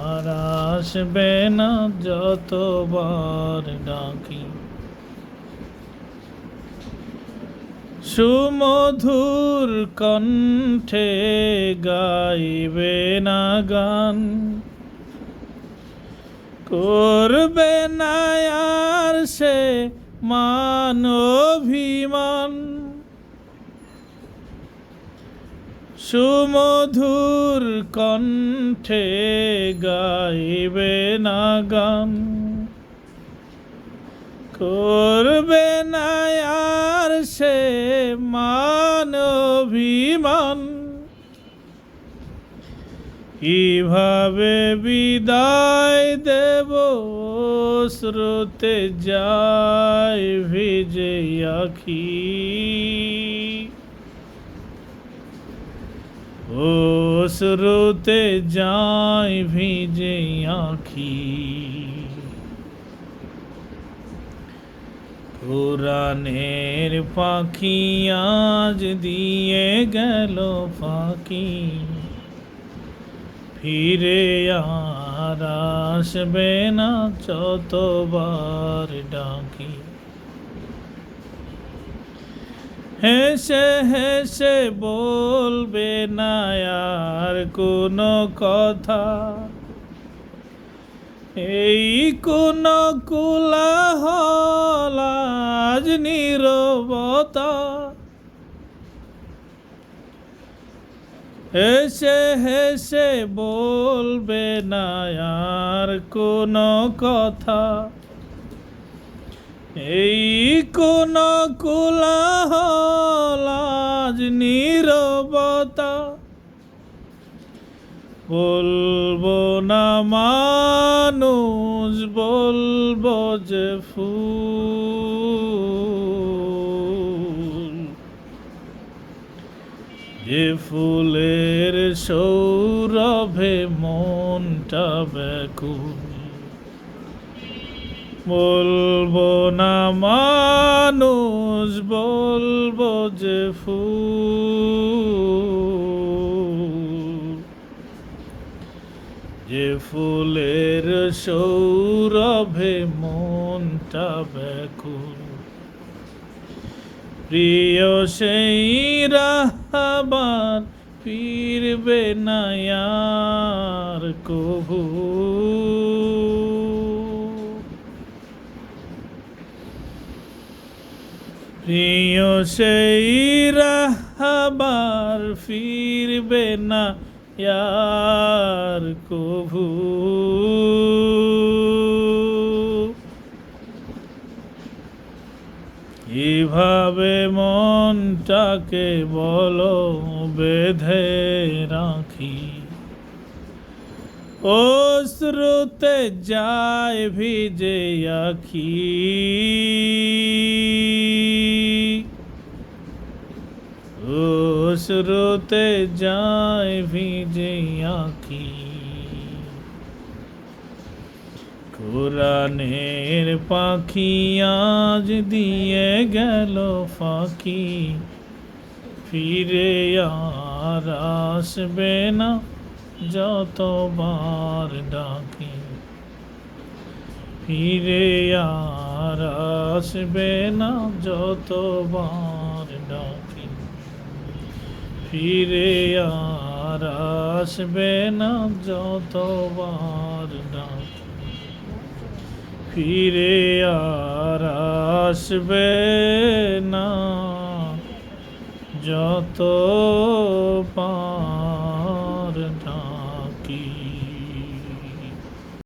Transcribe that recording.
আসবে না যতবার ডাকি। সুমধুর কণ্ঠে গাইবে না গান। করবে না আর সে মান অভিমান। সুমধুর কণ্ঠে গাইবে না গান করবে না আর সে মান অভিমান। কীভাবে বিদায় দেব স্রোতে যায় ভিজে আখি। ও স্রোতে যায় ভিজে আখি। কোরআনের পাখি আজ দিয়ে গেল ফাঁকি। ফিরে আর আসবে না যতবার ডাকি। হেসে হেসে বলবে না আর কোনো কথা। এই কোন কুলাহলাজ নীরবতা। হেসে হেসে বলবে না আর কোনো কথা। এই কোন কুলাহলাজ নীরবতা? বলব না মানুষ, বলব যে ফুল। যে ফুলের সৌরভে মনটা ব্যাকুল বলব না, মানুষ বলব যে ফুল। যে ফুলের সৌরভে মনটা ব্যাকুল। প্রিয় সেই রাহাবার ফিরবে না আর প্রিয় সেই রাহাবার ফিরবে না ইয়ার কভু। এভাবে মনটাকে বলো বেঁধে রাখি? ও স্রোতে যায় ভিজে আখি। স্রোতে যায় ভিজে আখি। কোরআনের পাখি আজ দিয়ে গেল ফাঁকি। ফিরে আর আসবে না যতবার ডাকি। ফিরে আর আসবে না যতবার ডাকি। ফিরে আর আসবে না যতবার ডাক ফিরে আর আসবে না যত পা